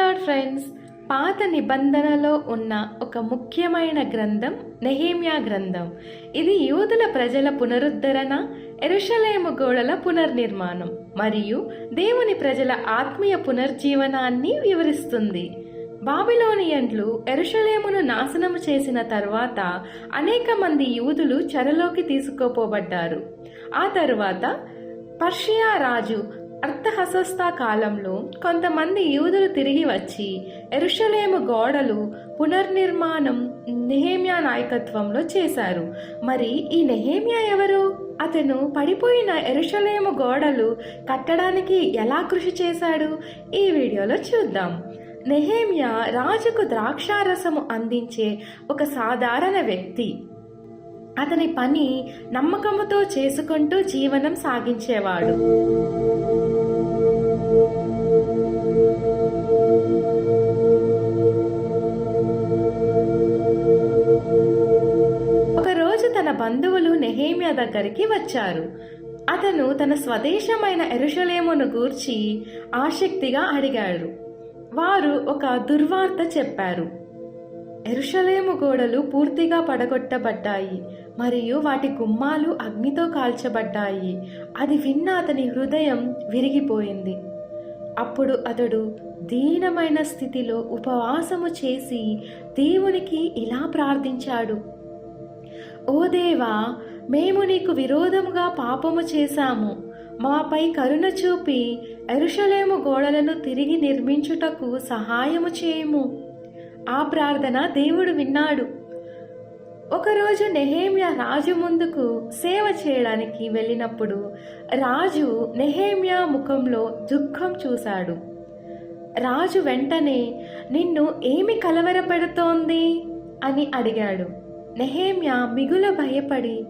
Lord friends పాత నిబంధనలో ఉన్న ఒక ముఖ్యమైన గ్రంథం నెహేమియా గ్రంథం. ఇది యూదుల ప్రజల పునరుద్ధరణ ఎరుషలేము గోడల పునర్నిర్మాణం మరియు దేవుని ప్రజల ఆత్మీయ పునర్జీవనాన్ని వివరిస్తుంది. బాబిలోనియన్లు ఎరుషలేమును నాశనం చేసిన తర్వాత అనేక మంది యూదులు చెరలోకి తీసుకుపోబడ్డారు. ఆ తరువాత పర్షియా రాజు అర్థహసస్తా కాలంలో కొంతమంది యూదులు తిరిగి వచ్చి ఎరుషలేము గోడలు పునర్నిర్మాణం నెహేమియా నాయకత్వంలో చేశారు. మరి ఈ నెహేమియా ఎవరు? అతను పడిపోయిన ఎరుషలేము గోడలు కట్టడానికి ఎలా కృషి చేశాడు? ఈ వీడియోలో చూద్దాం. నెహేమియా రాజుకు ద్రాక్షారసము అందించే ఒక సాధారణ వ్యక్తి. అతని పని నమ్మకముతో చేసుకుంటూ జీవనం సాగించేవాడు. దగ్గరికి వచ్చారు. అతను తన స్వదేశమైన ఎరుషలేమును గూర్చి ఆసక్తిగా అడిగాడు. వారు ఒక దుర్వార్త చెప్పారు. ఎరుషలేము గోడలు పూర్తిగా పడగొట్టబడ్డాయి మరియు వాటి గుమ్మాలు అగ్నితో కాల్చబడ్డాయి. అది విన్న అతని హృదయం విరిగిపోయింది. అప్పుడు అతడు దీనమైన స్థితిలో ఉపవాసము చేసి దేవునికి ఇలా ప్రార్థించాడు. ఓ దేవా మేము నీకు విరోధముగా పాపము చేశాము. మాపై కరుణ చూపి ఎరుషలేము గోడలను తిరిగి నిర్మించుటకు సహాయము చేయము. ఆ ప్రార్థన దేవుడు విన్నాడు. ఒకరోజు నెహేమియా రాజు ముందుకు సేవ చేయడానికి వెళ్ళినప్పుడు రాజు నెహేమియా ముఖంలో దుఃఖం చూశాడు. రాజు వెంటనే నిన్ను ఏమి కలవరపెడుతోంది? అని అడిగాడు. నెహేమ్యా మిగుల భయపడి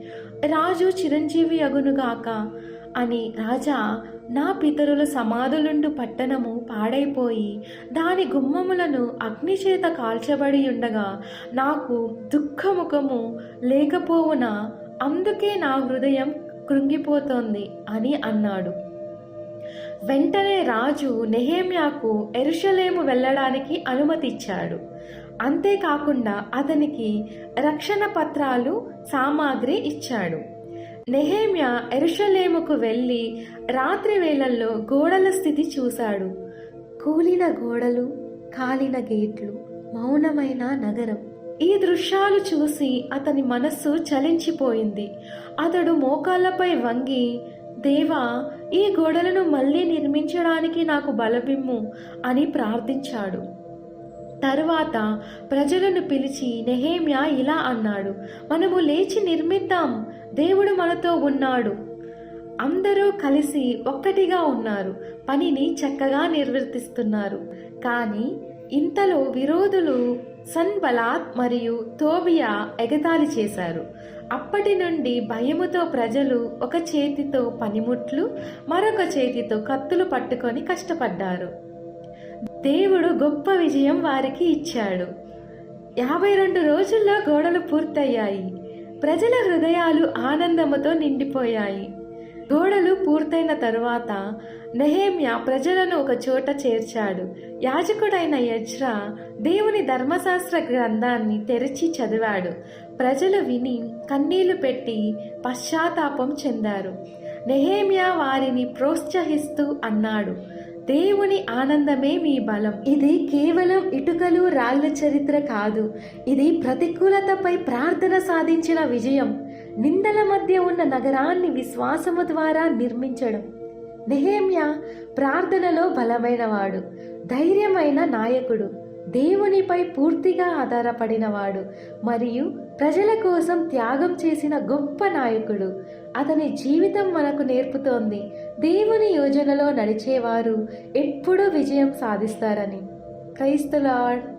రాజు చిరంజీవి అగునుగాక అని రాజా నా పితరుల సమాధులుండు పట్టణము పాడైపోయి దాని గుమ్మములను అగ్నిచేత కాల్చబడి ఉండగా నాకు దుఃఖముఖము లేకపోవున అందుకే నా హృదయం కృంగిపోతోంది అని అన్నాడు. వెంటనే రాజు నెహేమ్యాకు ఎరుషలేము వెళ్ళడానికి అనుమతిచ్చాడు. అంతేకాకుండా అతనికి రక్షణ పత్రాలు సామాగ్రి ఇచ్చాడు. నెహేమ్యా ఎరుషలేముకు వెళ్ళి రాత్రి వేళల్లో గోడల స్థితి చూశాడు. కూలిన గోడలు కాలిన గేట్లు మౌనమైన నగరం. ఈ దృశ్యాలు చూసి అతని మనస్సు చలించిపోయింది. అతడు మోకాళ్ళపై వంగి దేవా ఈ గోడలను మళ్ళీ నిర్మించడానికి నాకు బలమిమ్ము అని ప్రార్థించాడు. తరువాత ప్రజలను పిలిచి నెహేమ్యా ఇలా అన్నాడు మనము లేచి నిర్మిద్దాం దేవుడు మనతో ఉన్నాడు. అందరూ కలిసి ఒక్కటిగా ఉన్నారు పనిని చక్కగా నిర్వర్తిస్తున్నారు. కానీ ఇంతలో విరోధులు సన్బలాత్ మరియు తోబియా ఎగతాళి చేశారు. అప్పటి నుండి భయముతో ప్రజలు ఒక చేతితో పనిముట్లు మరొక చేతితో కత్తులు పట్టుకొని కష్టపడ్డారు. దేవుడు గొప్ప విజయం వారికి ఇచ్చాడు. యాభై రెండు రోజుల్లో గోడలు పూర్తయ్యాయి. ప్రజల హృదయాలు ఆనందముతో నిండిపోయాయి. గోడలు పూర్తయిన తరువాత నెహేమ్యా ప్రజలను ఒక చోట చేర్చాడు. యాజకుడైన యజ్రా దేవుని ధర్మశాస్త్ర గ్రంథాన్ని తెరిచి చదివాడు. ప్రజలు విని కన్నీళ్ళు పెట్టి పశ్చాత్తాపం చెందారు. నెహేమ్యా వారిని ప్రోత్సహిస్తూ అన్నాడు. దేవుని ఆనందమే మీ బలం. ఇది కేవలం ఇటుకలు రాళ్ళ చరిత్ర కాదు. ఇది ప్రతికూలతపై ప్రార్థన సాధించిన విజయం. నిందల మధ్య ఉన్న నగరాన్ని విశ్వాసము ద్వారా నిర్మించడం. నెహేమ్య ప్రార్థనలో బలమైనవాడు. ధైర్యమైన నాయకుడు. దేవునిపై పూర్తిగా ఆధారపడినవాడు. మరియు ప్రజల కోసం త్యాగం చేసిన గొప్ప నాయకుడు. అతని జీవితం మనకు నేర్పుతోంది. దేవుని యోజనలో నడిచేవారు ఎప్పుడూ విజయం సాధిస్తారని. క్రైస్తలాడ్.